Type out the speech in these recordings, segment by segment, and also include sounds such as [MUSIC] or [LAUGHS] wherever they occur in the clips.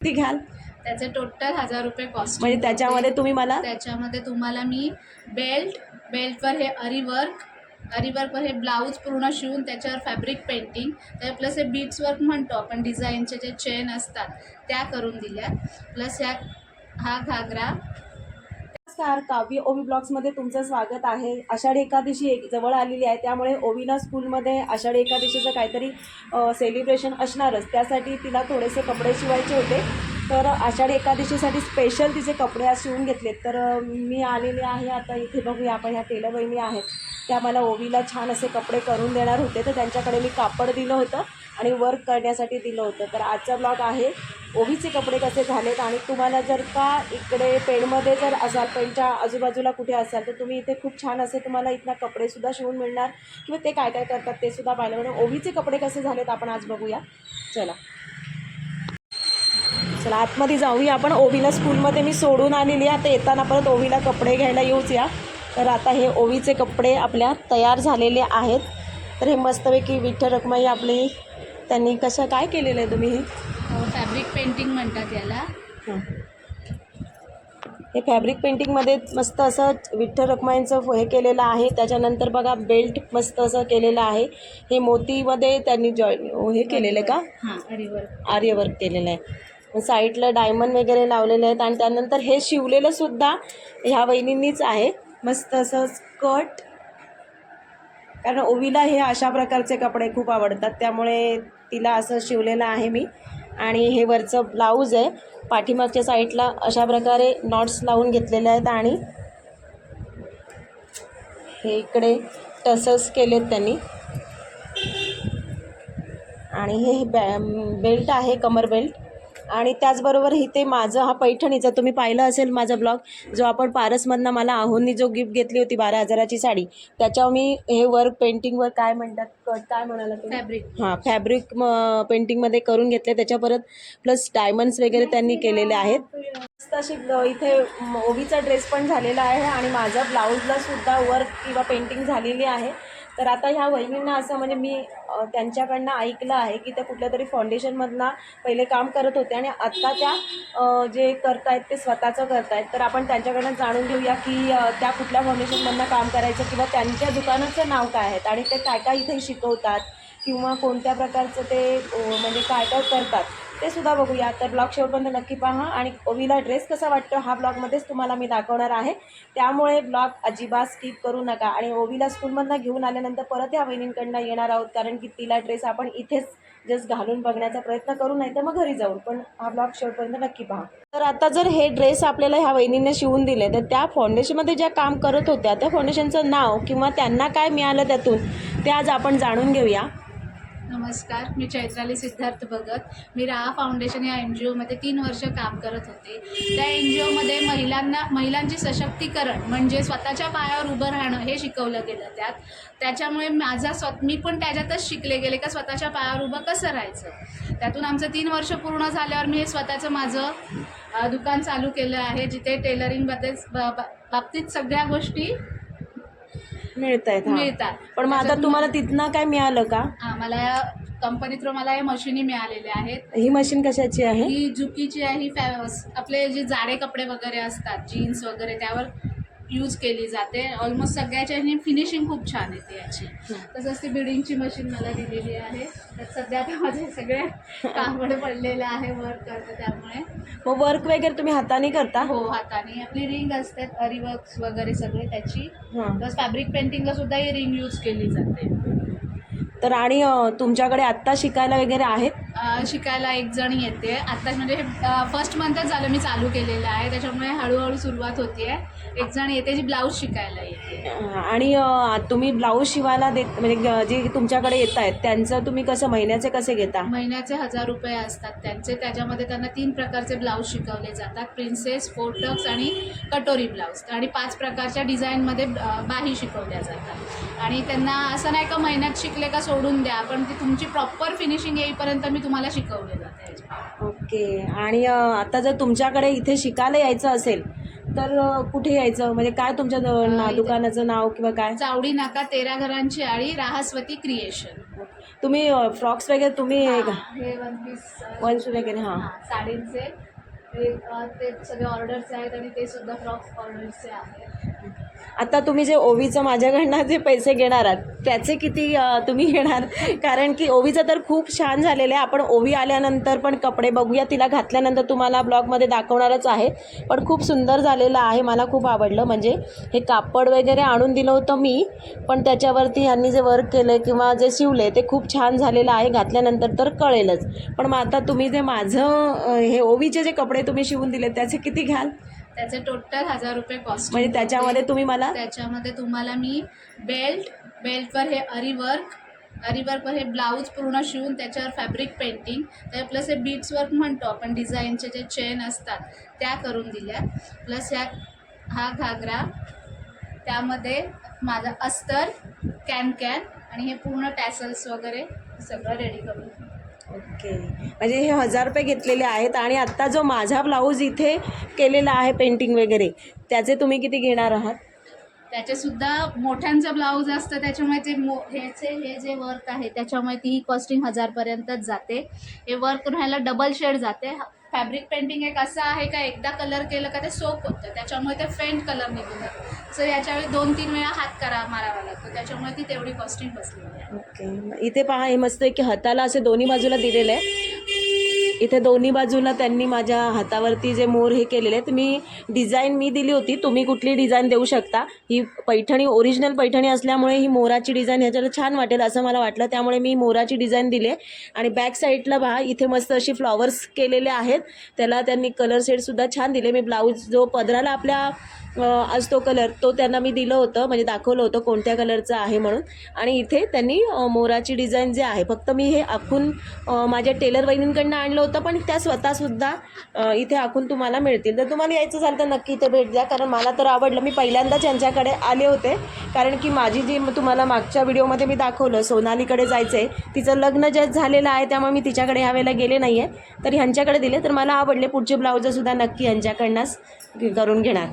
ती घ्याल. त्याचे टोटल हजार रुपये कॉस्ट म्हणजे त्याच्यामध्ये तुम्ही मला त्याच्यामध्ये तुम्हाला मी बेल्ट बेल्टवर हे अरीवर्क अरीवर्कवर हे ब्लाऊज पूर्ण शिवून त्याच्यावर फॅब्रिक पेंटिंग त्या प्लस हे बीट्स वर्क म्हणतो आपण डिझाईनचे जे चेन असतात त्या करून दिल्या प्लस ह्या हा घागरा नमस्कार काव्य ओवी ब्लॉग्समध्ये तुमचं स्वागत आहे. आषाढी एकादशी एक जवळ आलेली आहे त्यामुळे ओवीला स्कूलमध्ये आषाढी एकादशीचं काहीतरी सेलिब्रेशन असणारच. त्यासाठी तिला थोडेसे कपडे शिवायचे होते. तर आषाढी एकादशीसाठी स्पेशल तिचे कपडे आज शिवून घेतलेत. तर मी आलेले आहे आता इथे बघूया आपण ह्या टेलर बहिणी आहेत. त्या मला ओवीला छान असे कपडे करून देणार होते तर त्यांच्याकडे मी कापड दिलं होतं आणि वर्क करण्यासाठी दिलं होतं. तर आजचा ब्लॉग आहे ओवीचे कपडे कसे झालेत आणि तुम्हाला जर का इकडे पेणमध्ये जर असाल पेणच्या आजूबाजूला कुठे असाल तर तुम्ही इथे खूप छान असे तुम्हाला इथनं कपडेसुद्धा शिवून मिळणार. किंवा ते काय काय करतात ते सुद्धा पाहिलं. म्हणून ओवीचे कपडे कसे झालेत आपण आज बघूया. चला. चला आतमध्ये जाऊया आपण. ओवीला स्कूलमध्ये मी सोडून आलेली आहे. आता येताना परत ओवीला कपडे घ्यायला येऊच या. तर आता हे ओवीचे कपडे आपल्या तयार झालेले आहेत. तर हे मस्तपैकी विठ्ठल रखमाई आपली त्यांनी कसं काय केलेलं आहे तुम्ही हे? फॅब्रिक पेंटिंग म्हणतात याला. हं. हे फॅब्रिक पेंटिंगमध्ये मस्त असं विठ्ठल रखमाईंचं हे केलेलं आहे. त्याच्यानंतर बघा बेल्ट मस्त असं केलेलं आहे. हे मोतीमध्ये त्यांनी जॉ हे केलेलं आहे का? हां आर्यवर्क केलेलं आहे. साईडला डायमंड वगैरे लावलेले आहेत. आणि त्यानंतर हे शिवलेलं सुद्धा ह्या वहिनींनीच आहे. मस्त असं स्कर्ट. कारण ओवीला हे अशा प्रकारचे कपडे खूप आवडतात त्यामुळे तिला असं शिवलेलं आहे मी. आणि हे वरचं ब्लाऊज आहे. पाठीमागच्या साईडला अशा प्रकारे नॉट्स लावून घेतलेले आहेत आणि हे इकडे टसल्स केलेत त्यांनी. आणि हे बॅ बेल्ट आहे कमर बेल्ट. आणि त्याचबरोबर इथे माझं हा पैठणीचा तुम्ही पाहिलं असेल माझा ब्लॉग जो आपण पारसमधनं मला आहोंनी जो गिफ्ट घेतली होती बारा हजाराची साडी त्याच्यावर मी हे वर्क पेंटिंगवर काय म्हणतात कट काय म्हणाला फॅब्रिक हां फॅब्रिक म पेंटिंगमध्ये करून घेतले त्याच्या परत प्लस डायमंड्स वगैरे त्यांनी केलेले आहेत. मस्त अशी इथे ओवीचा ड्रेस पण झालेला आहे आणि माझा ब्लाऊजला सुद्धा वर्क किंवा पेंटिंग झालेली आहे. तर आता ह्या वहिनींना असं म्हणजे मी त्यांच्याकडनं ऐकलं आहे की त्या कुठल्या तरी फाउंडेशनमधनं पहिले काम करत होते आणि आत्ता त्या जे जे करतायत ते स्वतःचं करतायत. तर आपण त्यांच्याकडनं जाणून घेऊया की त्या कुठल्या फाउंडेशनमधनं काम करायचं किंवा त्यांच्या दुकानाचं नाव काय आहेत आणि ते काय काय इथे शिकवतात किंवा कोणत्या प्रकारचं ते म्हणजे काय काय करतात. ते सुद्धा बघूया. तर ब्लॉग शेवटपर्यंत नक्की पहा. आणि ओवीला ड्रेस कसा वाटतो हा ब्लॉगमध्येच तुम्हाला मी दाखवणार आहे. त्यामुळे ब्लॉग अजिबात स्किप करू नका. आणि ओवीला स्कूलमधनं घेऊन आल्यानंतर परत या वहिनींकडनं येणार आहोत. कारण की तिला ड्रेस आपण इथेच जस्ट घालून बघण्याचा प्रयत्न करू नाही तर मग घरी जाऊन पण हा ब्लॉग शेवटपर्यंत नक्की पहा. तर आता जर हे ड्रेस आपल्याला ह्या वहिनीने शिवून दिले तर त्या फाउंडेशनमध्ये ज्या काम करत होत्या त्या फाउंडेशनचं नाव किंवा त्यांना काय मिळालं त्यातून ते आज आपण जाणून घेऊया. नमस्कार मी चैत्राली सिद्धार्थ भगत. मी राहा फाउंडेशन या एन जी ओमध्ये तीन वर्ष काम करत होते. त्या एन जी ओमध्ये महिलांना महिलांचे सशक्तीकरण म्हणजे स्वतःच्या पायावर उभं राहणं हे शिकवलं गेलं त्यात. त्याच्यामुळे माझा स्व मी पण त्याच्यातच शिकले गेले का स्वतःच्या पायावर उभं कसं राहायचं? त्यातून आमचं तीन वर्ष पूर्ण झाल्यावर मी हे स्वतःचं माझं दुकान चालू केलं आहे जिथे टेलरिंगबद्दल बाबतीत सगळ्या गोष्टी मिळत आहेत मिळतात. पण मग आता तुम्हाला तिथनं काय मिळालं का? हा, मला या कंपनी थ्रू मला या मशिनी मिळालेल्या आहेत. ही मशीन कशाची आहे? ही जुकीची आहे ही फॅ आपले जे जाडे कपडे वगैरे असतात जीन्स वगैरे त्यावर यूज केली जाते. ऑलमोस्ट सगळ्याच्या फिनिशिंग खूप छान येते याची. तसंच ती बिल्डिंगची मशीन मला दिलेली आहे. त्यात सध्या आता माझे सगळे [LAUGHS] कापड पडलेले आहे वर्क करते त्यामुळे. मग वर्क वगैरे तुम्ही हाताने करता? हो हाताने. आपली रिंग असतात अरिवर्क्स वगैरे सगळे त्याची. हां. प्लस फॅब्रिक पेंटिंगला सुद्धा ही रिंग यूज केली जाते. तर आणि तुमच्याकडे आत्ता शिकायला वगैरे आहेत? शिकायला एक जण येते. आता म्हणजे फर्स्ट मंथच झालं मी चालू केलेलं आहे. त्याच्यामुळे हळूहळू सुरुवात होते एक जण येते जी ब्लाऊज शिकायला येते. आणि तुम्ही ब्लाऊज शिवायला देत म्हणजे जे तुमच्याकडे येत आहेत त्यांचं तुम्ही कसं महिन्याचे कसे घेता? महिन्याचे हजार रुपये असतात त्यांचे. त्याच्यामध्ये त्यांना तीन प्रकारचे ब्लाऊज शिकवले जातात. प्रिन्सेस फोर्टक्स आणि कटोरी ब्लाऊज. आणि पाच प्रकारच्या डिझाईनमध्ये बाही शिकवल्या जातात. आणि त्यांना असं नाही का महिन्यात शिकले का सोडून द्या पण ती तुमची प्रॉपर फिनिशिंग येईपर्यंत मी तुम्हाला शिकवले जाते. ओके. आणि आता जर तुमच्याकडे इथे शिकायला यायचं असेल तर कुठे यायचं? म्हणजे काय तुमच्या ना- दुकानाचं नाव किंवा काय? चावडी नाका तेरा घरांची आळी राहस्वती क्रिएशन तुम्ही फ्रॉक्स वगैरे तुम्ही हे का हे वन पीस वगैरे हां. साडींचे. ते सगळे ऑर्डरचे आहेत आणि ते सुद्धा फ्रॉक्स ऑर्डरचे आहेत. आता तुम्ही जे ओवीचं माझ्याकडनं जे पैसे घेणार आहात त्याचे किती तुम्ही घेणार? कारण की ओवीचं तर खूप छान झालेलं आहे. आपण ओवी आल्यानंतर पण कपडे बघूया. तिला घातल्यानंतर तुम्हाला ब्लॉगमध्ये दाखवणारच आहे. पण खूप सुंदर झालेलं आहे. मला खूप आवडलं. म्हणजे हे कापड वगैरे आणून दिलं होतं मी पण त्याच्यावरती यांनी जे वर्क केलं किंवा जे शिवले ते खूप छान झालेलं आहे. घातल्यानंतर तर कळेलच. पण मग आता तुम्ही जे माझं हे ओवीचे जे कपडे तुम्ही शिवून दिले त्याचे किती घ्याल? त्याचे टोटल हजार रुपये कॉस्ट म्हणजे त्याच्यामध्ये तुम्ही मला त्याच्यामध्ये तुम्हाला मी बेल्ट बेल्टवर हे अरीवर्क अरीवर्कवर हे ब्लाऊज पूर्ण शिवून त्याच्यावर फॅब्रिक पेंटिंग त्या प्लस हे बीट्स वर्क म्हणतो आपण डिझाईनचे जे चेन असतात त्या करून दिल्या. प्लस ह्या हा घागरा त्यामध्ये माझा अस्तर कॅन कॅन आणि हे पूर्ण टॅसल्स वगैरे सगळं रेडी करून ओके. म्हणजे हे हजार रुपये घेतलेले आहेत आणि आत्ता जो माझा ब्लाऊज इथे केलेला आहे पेंटिंग वगैरे त्याचे तुम्ही किती घेणार आहात? त्याचेसुद्धा मोठ्यांचं ब्लाऊज असतं त्याच्यामुळे ते मो ह्याचे हे जे वर्क आहे त्याच्यामुळे ती कॉस्टिंग हजारपर्यंतच जाते. हे वर्क राहायला डबल शेड जाते. फॅब्रिक पेंटिंग एक असं आहे का एकदा कलर केलं का ते सोप होतं. त्याच्यामुळे ते फेंट कलर निघून जातं. सो याच्यावेळी दोन तीन वेळा हात करा मारावा लागतो त्याच्यामुळे ती तेवढी कॉस्टिंग बसलेली आहे. ओके. इथे पहा हे मस्त आहे की हाताला असे दोन्ही बाजूला दिलेलं आहे इथे दोन्ही बाजूला त्यांनी माझ्या हातावरती जे मोर हे केलेले आहेत मी डिझाईन मी दिली होती. तुम्ही कुठली डिझाईन देऊ शकता. ही पैठणी ओरिजिनल पैठणी असल्यामुळे ही मोराची डिझाईन ह्याच्याला छान वाटेल असं मला वाटलं. त्यामुळे मी मोराची डिझाईन दिली आणि बॅक साईडला पहा इथे मस्त अशी फ्लॉवर्स केलेले आहेत. त्याला त्यांनी कलर शेडसुद्धा छान दिले. मी ब्लाऊज जो पदराला आपल्या आज तो कलर तो त्यांना मी दिलं होतं म्हणजे दाखवलं होतं कोणत्या कलरचं आहे म्हणून. आणि इथे त्यांनी मोराची डिझाईन जे आहे फक्त मी हे आखून माझ्या टेलर वहिनींकडनं आणलं होतं पण त्या स्वतःसुद्धा इथे आखून तुम्हाला मिळतील. तर तुम्हाला यायचं झालं तर नक्की इथे भेट द्या कारण मला तर आवडलं. मी पहिल्यांदाच यांच्याकडे आले होते कारण की माझी जी तुम्हाला मागच्या व्हिडिओमध्ये मी दाखवलं सोनालीकडे जायचं आहे तिचं लग्न जे झालेलं आहे त्यामुळे मी तिच्याकडे ह्या वेळेला गेले नाही आहे तर ह्यांच्याकडे दिले तर मला आवडले पुढचे ब्लाऊजसुद्धा नक्की यांच्याकडनंच करून घेणार.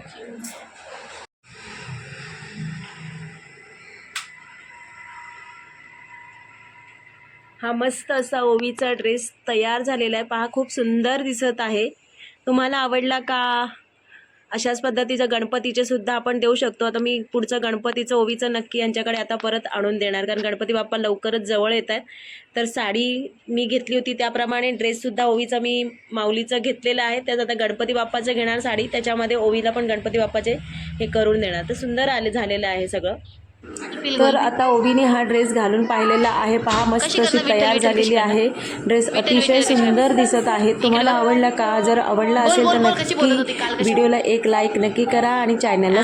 हा मस्त असा ओवीचा ड्रेस तयार झालेला आहे. पहा खूप सुंदर दिसत आहे. तुम्हाला आवडला का? अशाच पद्धतीचं गणपतीचे सुद्धा आपण देऊ शकतो. आता मी पुढचं गणपतीचं ओवीचं नक्की यांच्याकडे आता परत आणून देणार. कारण गणपती बाप्पा लवकरच जवळ येत आहेत. तर साडी मी घेतली होती. त्याप्रमाणे ड्रेससुद्धा ओवीचा मी माऊलीचं घेतलेला आहे. त्यात आता गणपती बाप्पाचं घेणार साडी. त्याच्यामध्ये ओवीला पण गणपती बाप्पाचे हे करून देणार. तर सुंदर आले झालेलं आहे सगळं. तर आता ओवीने हा ड्रेस घालून पाहिलेला आहे. पहा मस्त अशी तयार झालेली आहे. ड्रेस अतिशय सुंदर दिसत आहे. तुम्हाला आवडला का? जर आवडला असेल तर नक्की व्हिडिओला एक लाईक नक्की करा आणि चॅनलला